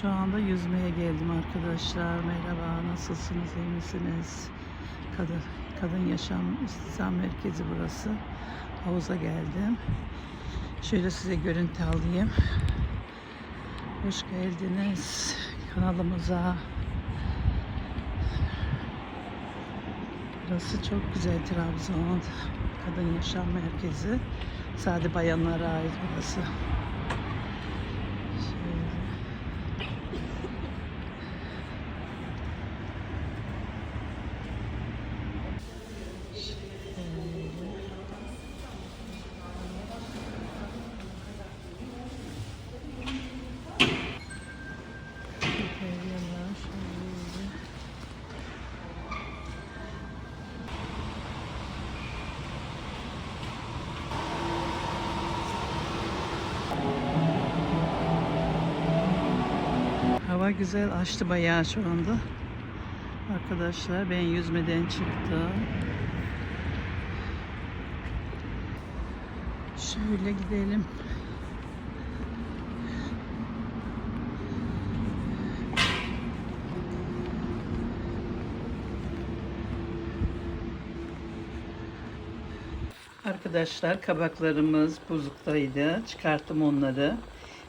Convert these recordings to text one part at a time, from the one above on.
Şu anda yüzmeye geldim arkadaşlar. Merhaba, nasılsınız, iyi misiniz? Kadın, Kadın Yaşam İstihdam Merkezi burası. Havuza geldim. Şöyle size görüntü alayım. Hoş geldiniz kanalımıza. Burası çok güzel Trabzon. Kadın Yaşam Merkezi. Sadece bayanlara ait burası. Şöyle. Hava güzel açtı bayağı şu anda. Arkadaşlar ben yüzmeden çıktım. Şöyle gidelim. Arkadaşlar kabaklarımız buzluktaydı. Çıkarttım onları.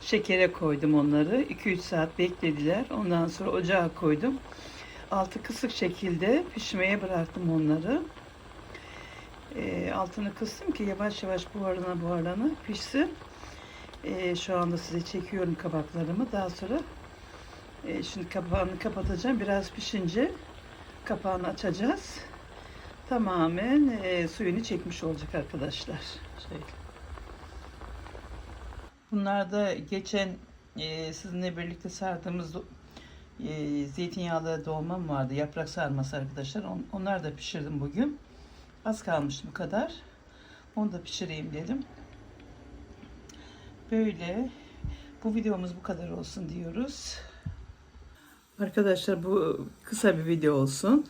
Şekere koydum onları. 2-3 saat beklediler. Ondan sonra ocağa koydum. Altı kısık şekilde pişmeye bıraktım onları. Ee, altını kıstım ki yavaş yavaş buharına buharlana pişsin. Ee, şu anda size çekiyorum kabaklarımı. Daha sonra e, şimdi kapağını kapatacağım. Biraz pişince kapağını açacağız. Tamamen e, suyunu çekmiş olacak arkadaşlar. Şöyle. Bunlar da geçen e, sizinle birlikte sardığımız e, zeytinyağlı dolmam vardı. Yaprak sarması arkadaşlar. On, onlar da pişirdim bugün. Az kalmış bu kadar. Onu da pişireyim dedim. Böyle. Bu videomuz bu kadar olsun diyoruz. Arkadaşlar bu kısa bir video olsun.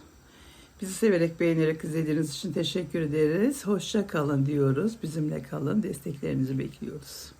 Bizi severek beğenerek izlediğiniz için teşekkür ederiz. Hoşça kalın diyoruz. Bizimle kalın. Desteklerinizi bekliyoruz.